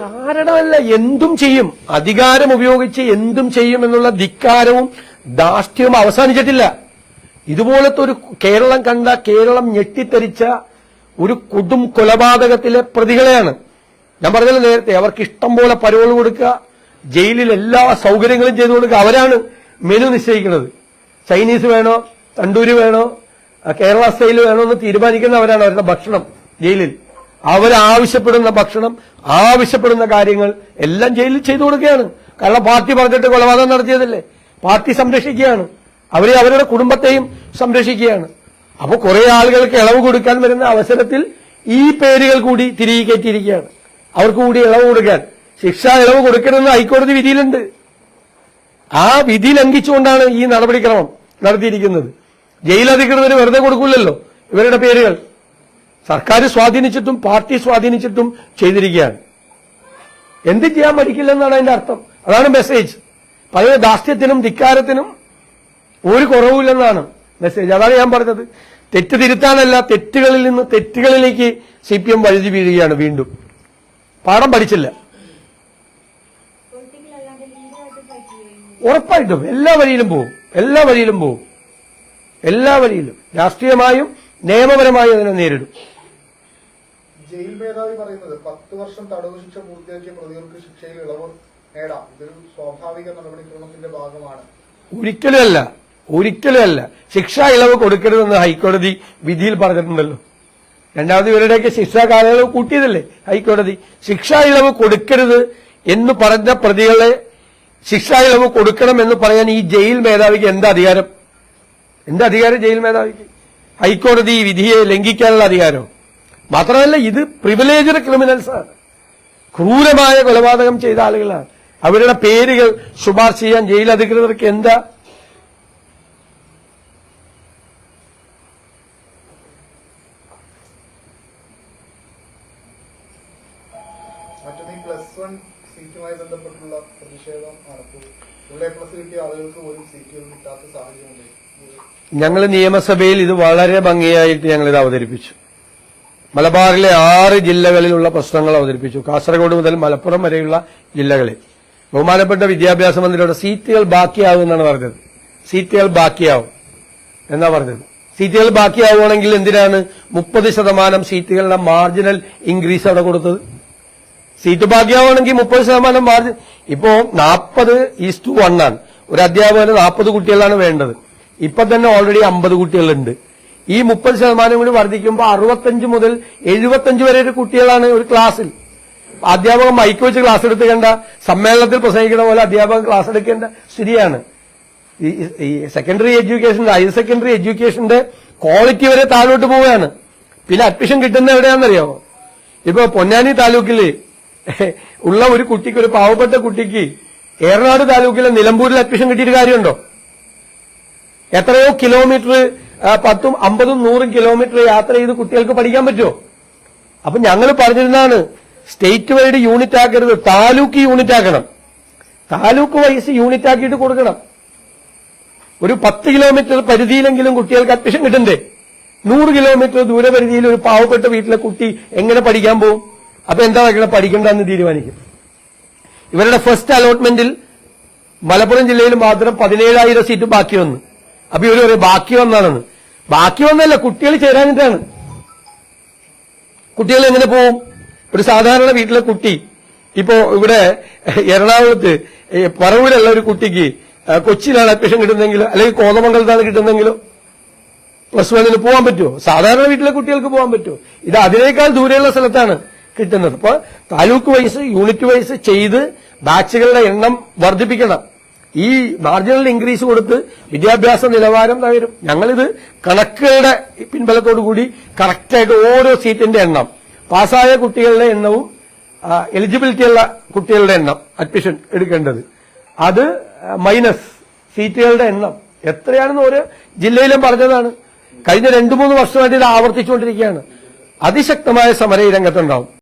കാരണമല്ല എന്തും ചെയ്യും. അധികാരം ഉപയോഗിച്ച് എന്തും ചെയ്യും എന്നുള്ള ധിക്കാരവും ദാഷ്ട്യവും അവസാനിച്ചിട്ടില്ല. ഇതുപോലത്തെ ഒരു കേരളം കണ്ട കേരളം ഞെട്ടിത്തരിച്ച ഒരു കൊടും കൊലപാതകത്തിലെ പ്രതികളെയാണ്. ഞാൻ പറഞ്ഞല്ലോ നേരത്തെ അവർക്ക് ഇഷ്ടം പോലെ പരോൾ കൊടുക്കുക ജയിലിൽ എല്ലാ സൗകര്യങ്ങളും ചെയ്തു കൊടുക്കുക അവരാണ് മെനു നിശ്ചയിക്കുന്നത്. ചൈനീസ് വേണോ തണ്ടൂര് വേണോ കേരള സ്റ്റൈൽ വേണോ എന്ന് തീരുമാനിക്കുന്നവരാണ് അവരുടെ ഭക്ഷണം ജയിലിൽ. അവരാവശ്യപ്പെടുന്ന ഭക്ഷണം ആവശ്യപ്പെടുന്ന കാര്യങ്ങൾ എല്ലാം ജയിലിൽ ചെയ്തു കൊടുക്കുകയാണ്. കാരണം പാർട്ടി പറഞ്ഞിട്ട് കൊലപാതകം നടത്തിയതല്ലേ? പാർട്ടി സംരക്ഷിക്കുകയാണ്. അവരെ അവരുടെ കുടുംബത്തെയും സംരക്ഷിക്കുകയാണ്. അപ്പൊ കുറെ ആളുകൾക്ക് ഇളവ് കൊടുക്കാൻ വരുന്ന അവസരത്തിൽ ഈ പേരുകൾ കൂടി തിരികെ കയറ്റിയിരിക്കുകയാണ്. അവർക്ക് കൂടി ഇളവ് കൊടുക്കാൻ. ശിക്ഷ ഇളവ് കൊടുക്കണമെന്ന് ഹൈക്കോടതി വിധിയിലുണ്ട്. ആ വിധി ലംഘിച്ചുകൊണ്ടാണ് ഈ നടപടിക്രമം നടത്തിയിരിക്കുന്നത്. ജയിലധികൃതർ വെറുതെ കൊടുക്കില്ലല്ലോ ഇവരുടെ പേരുകൾ. സർക്കാർ സ്വാധീനിച്ചിട്ടും പാർട്ടി സ്വാധീനിച്ചിട്ടും ചെയ്തിരിക്കുകയാണ്. എന്ത് ചെയ്യാൻ പഠിക്കില്ലെന്നാണ് അതിന്റെ അർത്ഥം. അതാണ് മെസ്സേജ് പഴയ ദാസ്യത്തിനും ധിക്കാരത്തിനും ഒരു കുറവുമില്ലെന്നാണ് മെസ്സേജ് അതാണ് ഞാൻ പറഞ്ഞത്. തെറ്റ് തിരുത്താനല്ല തെറ്റുകളിൽ നിന്ന് തെറ്റുകളിലേക്ക് സി പി എം വഴുതി വീഴുകയാണ് വീണ്ടും. പാഠം പഠിച്ചില്ല. ഉറപ്പായിട്ടും എല്ലാ വഴിയിലും പോവും. എല്ലാ വഴിയിലും പോവും. എല്ലാ വഴിയിലും. രാഷ്ട്രീയമായും നിയമപരമായും അതിനെ നേരിടും. ജയിൽ മേധാവി പറയുന്നത് പത്ത് വർഷം തടവ് ശിക്ഷ പൂർത്തിയാക്കിയ പ്രതികൾക്ക് ശിക്ഷയിൽ ഇളവ് നേടാം. ഇതൊരു സ്വാഭാവിക നടപടിക്രമത്തിന്റെ ഭാഗമാണ്. ഒരിക്കലും അല്ല ഒരിക്കലും അല്ല ശിക്ഷാ ഇളവ് കൊടുക്കരുതെന്ന് ഹൈക്കോടതി വിധിയിൽ പറഞ്ഞിട്ടുണ്ടല്ലോ. രണ്ടാമത് ഇവരുടെയൊക്കെ ശിക്ഷാ കാലയളവ് കൂട്ടിയതല്ലേ ഹൈക്കോടതി. ശിക്ഷാ ഇളവ് കൊടുക്കരുത് എന്ന് പറഞ്ഞ പ്രതികളെ ശിക്ഷാ ഇളവ് കൊടുക്കണം എന്ന് പറയാൻ ഈ ജയിൽ മേധാവിക്ക് എന്താ അധികാരം? എന്താ അധികാരം ജയിൽ മേധാവിക്ക്? ഹൈക്കോടതി വിധിയെ ലംഘിക്കാനുള്ള അധികാരം മാത്രമല്ല ഇത് പ്രിവിലേജഡ് ആണ്. ക്രൂരമായ കൊലപാതകം ചെയ്ത ആളുകളാണ്. അവരുടെ പേരുകൾ ശുപാർശ ചെയ്യാൻ ജയിൽ അധികൃതർക്ക് എന്താ? ഞങ്ങൾ നിയമസഭയിൽ ഇത് വളരെ ഭംഗിയായിട്ട് ഞങ്ങൾ ഇത് അവതരിപ്പിച്ചു. മലബാറിലെ ആറ് ജില്ലകളിലുള്ള പ്രശ്നങ്ങൾ അവതരിപ്പിച്ചു. കാസർഗോഡ് മുതൽ മലപ്പുറം വരെയുള്ള ജില്ലകളിൽ. ബഹുമാനപ്പെട്ട വിദ്യാഭ്യാസ മന്ത്രിയുടെ സീറ്റുകൾ ബാക്കിയാവും എന്നാണ് പറഞ്ഞത്. സീറ്റുകൾ ബാക്കിയാവും എന്നാ പറഞ്ഞത്. സീറ്റുകൾ ബാക്കിയാവുകയാണെങ്കിൽ എന്തിനാണ് മുപ്പത് ശതമാനം സീറ്റുകളുടെ മാർജിനൽ ഇൻക്രീസ് അവിടെ കൊടുത്തത്? സീറ്റ് ബാക്കിയാവുകയാണെങ്കിൽ മുപ്പത് ശതമാനം മാർജിൻ ഇപ്പോ നാൽപ്പത് ഈസ് ടു വണ്ണാണ് ഒരു അധ്യാപകന് നാൽപ്പത് കുട്ടികളാണ് വേണ്ടത്. ഇപ്പൊ തന്നെ ഓൾറെഡി അമ്പത് കുട്ടികളുണ്ട്. ഈ മുപ്പത് ശതമാനം കൂടി വർദ്ധിക്കുമ്പോൾ അറുപത്തഞ്ച് മുതൽ എഴുപത്തഞ്ച് വരെ ഒരു കുട്ടികളാണ് ഒരു ക്ലാസ്സിൽ. അധ്യാപകൻ മൈക്ക് വെച്ച് ക്ലാസ് എടുക്കേണ്ട സമ്മേളനത്തിൽ പ്രസംഗിക്കുന്ന പോലെ അധ്യാപകൻ ക്ലാസ് എടുക്കേണ്ട ശരിയാണ് ഈ- സെക്കൻഡറി എഡ്യൂക്കേഷന്റെ ഹയർ സെക്കൻഡറി എഡ്യൂക്കേഷന്റെ ക്വാളിറ്റി വരെ താഴോട്ട് പോവുകയാണ്. പിന്നെ അഡ്മിഷൻ കിട്ടുന്ന എവിടെയാണെന്നറിയാമോ ഇപ്പൊ പൊന്നാനി താലൂക്കിൽ ഉള്ള ഒരു കുട്ടിക്ക് ഒരു പാവപ്പെട്ട കുട്ടിക്ക് ഏറനാട് താലൂക്കിലെ നിലമ്പൂരിൽ അഡ്മിഷൻ കിട്ടിയിട്ട് കാര്യമുണ്ടോ? എത്രയോ കിലോമീറ്റർ പത്തും അമ്പതും നൂറും കിലോമീറ്റർ യാത്ര ചെയ്ത് കുട്ടികൾക്ക് പഠിക്കാൻ പറ്റുമോ? അപ്പൊ ഞങ്ങൾ പറഞ്ഞിരുന്നാണ് സ്റ്റേറ്റ് വൈഡ് യൂണിറ്റ് ആക്കരുത് താലൂക്ക് യൂണിറ്റ് ആക്കണം. താലൂക്ക് വൈസ് യൂണിറ്റ് ആക്കിയിട്ട് കൊടുക്കണം. ഒരു പത്ത് കിലോമീറ്റർ പരിധിയിലെങ്കിലും കുട്ടികൾക്ക് അഡ്മിഷൻ കിട്ടണ്ടേ? നൂറ് കിലോമീറ്റർ ദൂരപരിധിയിൽ ഒരു പാവപ്പെട്ട വീട്ടിലെ കുട്ടി എങ്ങനെ പഠിക്കാൻ പോകും? അപ്പൊ എന്താ നടക്കണം പഠിക്കണ്ടെന്ന് തീരുമാനിക്കും. ഇവരുടെ ഫസ്റ്റ് അലോട്ട്മെന്റിൽ മലപ്പുറം ജില്ലയിൽ മാത്രം പതിനേഴായിരം സീറ്റ് ബാക്കി വന്നു. അപ്പൊ ഇവർ പറയും ബാക്കി വന്നാണെന്ന്. ബാക്കി വന്നല്ല കുട്ടികൾ ചേരാനിട്ടാണ്. കുട്ടികൾ എങ്ങനെ പോവും? ഒരു സാധാരണ വീട്ടിലെ കുട്ടി ഇപ്പോ ഇവിടെ എറണാകുളത്ത് പറവൂരുള്ള ഒരു കുട്ടിക്ക് കൊച്ചിയിലാണ് അഡ്മിഷൻ കിട്ടുന്നെങ്കിലോ അല്ലെങ്കിൽ കോതമംഗലത്താണ് കിട്ടുന്നെങ്കിലോ പ്ലസ് വണ്ണിന് പോകാൻ പറ്റുമോ? സാധാരണ വീട്ടിലെ കുട്ടികൾക്ക് പോകാൻ പറ്റുമോ? ഇത് അതിനേക്കാൾ ദൂരെയുള്ള സ്ഥലത്താണ് കിട്ടുന്നത്. അപ്പൊ താലൂക്ക് വൈസ് യൂണിറ്റ് വൈസ് ചെയ്ത് ബാച്ചുകളുടെ എണ്ണം വർദ്ധിപ്പിക്കണം. ഈ മാർജിനൽ ഇൻക്രീസ് കൊടുത്ത് വിദ്യാഭ്യാസ നിലവാരം തകരും. ഞങ്ങളിത് കണക്കുകളുടെ പിൻബലത്തോടു കൂടി കറക്റ്റായിട്ട് ഓരോ സീറ്റിന്റെ എണ്ണം പാസ്സായ കുട്ടികളുടെ എണ്ണവും എലിജിബിലിറ്റി ഉള്ള കുട്ടികളുടെ എണ്ണം അഡ്മിഷൻ എടുക്കേണ്ടത്. അത് മൈനസ് സീറ്റുകളുടെ എണ്ണം. എത്രയാണെന്ന് ഓരോ ജില്ലയിലും പറഞ്ഞതാണ്. കഴിഞ്ഞ രണ്ടു മൂന്ന് വർഷമായിട്ട് ഇത് ആവർത്തിച്ചുകൊണ്ടിരിക്കുകയാണ്. അതിശക്തമായ സമരം രംഗത്തുണ്ടാവും.